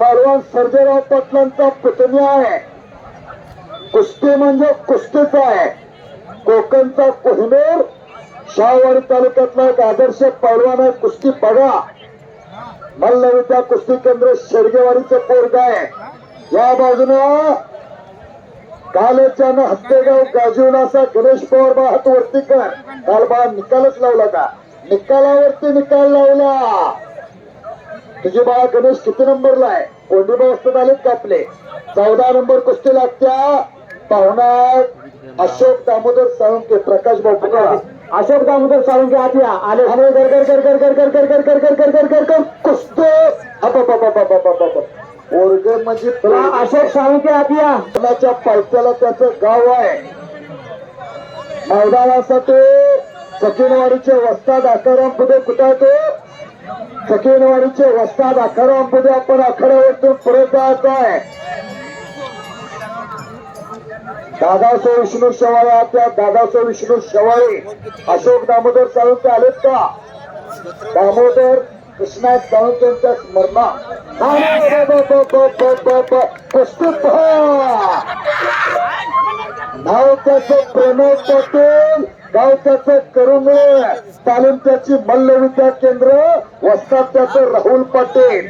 पहलवान सर्जेराव पाटलांचा पुतण्या आहे. कुस्ती म्हणजे कुस्तीचा आहे. कोकणचा कोहिनूर शाहवाडी तालुक्यातला एक आदर्श पहलवान आहे. कुस्ती बघा. मल्लविद्या कुस्ती केंद्र शेडगेवाडीचं पोरग आहे. या बाजूनं कालेच्यानं हत्तेगाव गाजीवनाचा गणेश पवार बा हात वरती कर. काल बा निकालच लावला का? निकालावरती निकाल लावला. तुझे बाळा गणेश किती नंबरला आहे कोंडीबा वस्तात आलेत का आपले चौदा नंबर कुस्ती लागत्या पाहुणा अशोक दामोदर साळुंके प्रकाश भाऊ पुकारा अशोक दामोदर साळुंके आत या आले आले कर कर कर कर कर कर कर कर कर कर कर कर कर कुस्ती वर्ग म्हणजे अशोक साळुंके आत या पायथ्याला त्याचं गाव आहे मैदानासाठी सकिनवाडीचे वस्ताद आकाराम पुढे कुठे तो सकिनवाडीचे वस्ताद आखाड्यामध्ये पुढे आपण आखाड्यावरतून पुढे जात आहे दादासो विष्णू शेवाळे त्या दादासो विष्णू शवाळे अशोक दामोदर साळुंके आलेत का दामोदर कृष्णा साळुंकेच्या स्मरणा प्रस्तुत गावच्याच प्रणव पाटील गावच्याच करुमुळे तालुक्याची मल्ल विद्या केंद्र वस्तात्याचं राहुल पाटील.